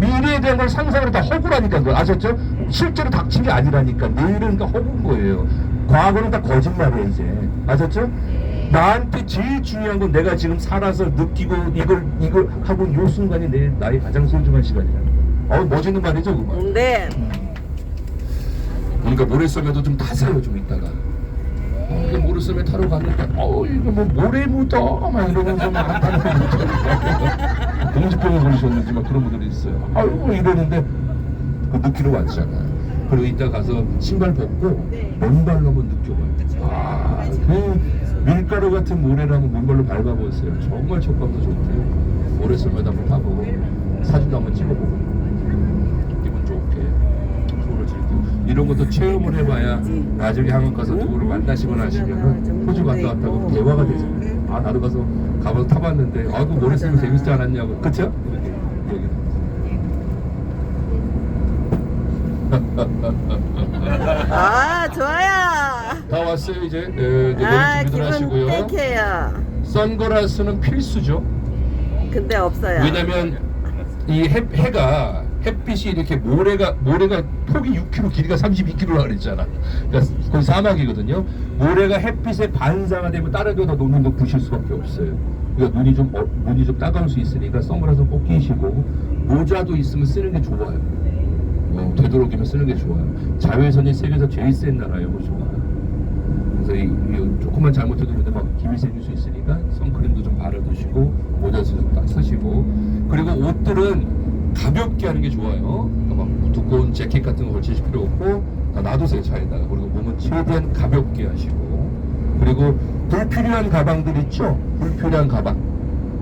미래에 대한 걸 상상을 다 허구라니까 그거 아셨죠? 실제로 닥친 게 아니라니까 내일은 다 허구인 거예요. 과거는 다 거짓말이에요 이제 아셨죠? 나한테 제일 중요한 건 내가 지금 살아서 느끼고 이걸 이걸 하고 요 순간이 내 나의 가장 소중한 시간이야. 어 멋있는 말이죠 그 말. 네. 그러니까 모래섬에도 좀 타세요 좀 이따가. 어, 이게 모래섬에 타러 갔는데 어 이거 뭐 모래 묻어 막 이러면서 막 타는 거 공주병에 걸리셨는지 막 그런 분들이 있어요. 아이고 이러는데 그 느끼러 왔잖아. 그리고 이따 가서 신발 벗고 맨발로 한번 느껴봐요. 아 그 밀가루 같은 한번 맨발로 밟아보세요. 정말 촉감도 좋대요. 모래섬에다 한번 타보고 사진도 한번 찍어보고 기분 좋게 서울을 즐기고 이런 것도 체험을 해봐야 나중에 한국 가서 누구를 만나시거나 하시면 호주 갔다 왔다고 대화가 되잖아요. 아 나도 가서 가봐서 타봤는데 아그 모래섬이 재밌지 않았냐고 그쵸? 이렇게 얘기 아, 좋아요. 다 왔어요 이제 에, 이제 아, 머리 준비들 기분 하시고요. 땡큐요. 선글라스는 필수죠. 근데 없어요. 왜냐면 이 해, 해가 햇빛이 이렇게 모래가 모래가 폭이 6km 길이가 32km라 그랬잖아. 그러니까 거의 사막이거든요. 모래가 햇빛에 반사가 되면 다른 데다 거 부실 수밖에 없어요. 그러니까 눈이 좀 어, 눈이 좀 따가울 수 있으니까 선글라스 꼭 끼시고 모자도 있으면 쓰는 게 좋아요. 어, 되도록이면 쓰는 게 좋아요. 자외선이 세계에서 제일 센 나라예요, 호주가. 그래서 이, 이 조금만 잘못해도 근데 막 김이 생길 수 있으니까 선크림도 좀 바르시고 모자도 좀딱 쓰시고 그리고 옷들은 가볍게 하는 게 좋아요. 그러니까 막 두꺼운 재킷 같은 거 걸치실 필요 없고 다 놔두세요 차에다가 그리고 몸은 최대한 가볍게 하시고 그리고 불필요한 가방들 있죠? 불필요한 가방.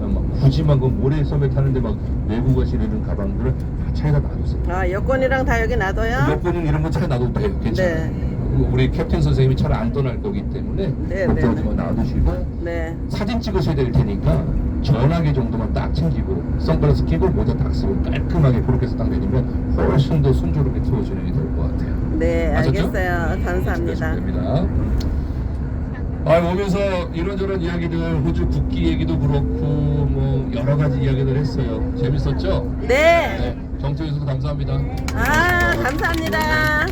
막 굳이 막 그 모래섬에 타는데 막 외국 가시는 이런 가방들을 다 차에다 놔두세요. 아, 여권이랑 다 여기 놔둬요? 여권은 이런 거 차에 놔둬도 돼요. 괜찮아요. 네. 우리 캡틴 선생님이 차를 안 떠날 거기 때문에 네, 걱정하지 네, 마 놔두시고 네. 사진 찍으셔야 될 테니까 전화기 정도만 딱 챙기고 선글라스 끼고 모자 딱 쓰고 깔끔하게 그렇게 해서 딱 내리면 훨씬 더 순조롭게 투어 진행이 될 것 같아요. 네, 아셨죠? 알겠어요. 감사합니다. 됩니다. 아 오면서 이런저런 이야기들 호주 국기 얘기도 그렇고 뭐 여러 가지 이야기들 했어요. 재밌었죠? 네. 네, 정치해 주셔서 감사합니다. 아, 감사합니다.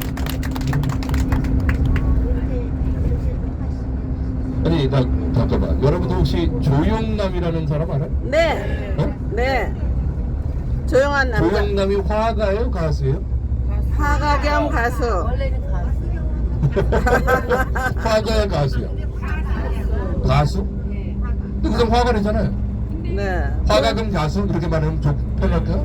아니 나 잠깐만 여러분들 혹시 조용남이라는 사람 알아요? 네. 어? 네. 조용한 남자. 조용남이 화가예요 가수예요? 화가 겸 가수. 화가야 가수야 가수? 근데 그냥 화가래잖아요 네. 화가 그럼 가수 이렇게 말하면 좀 편할까요?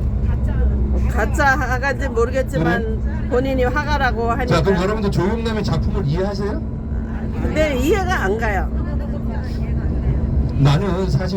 가짜 화가인지 모르겠지만 본인이 화가라고 하니까. 자 그럼 여러분들 조용남의 작품을 이해하세요? 근데 이해가 안 가요. 나는 사실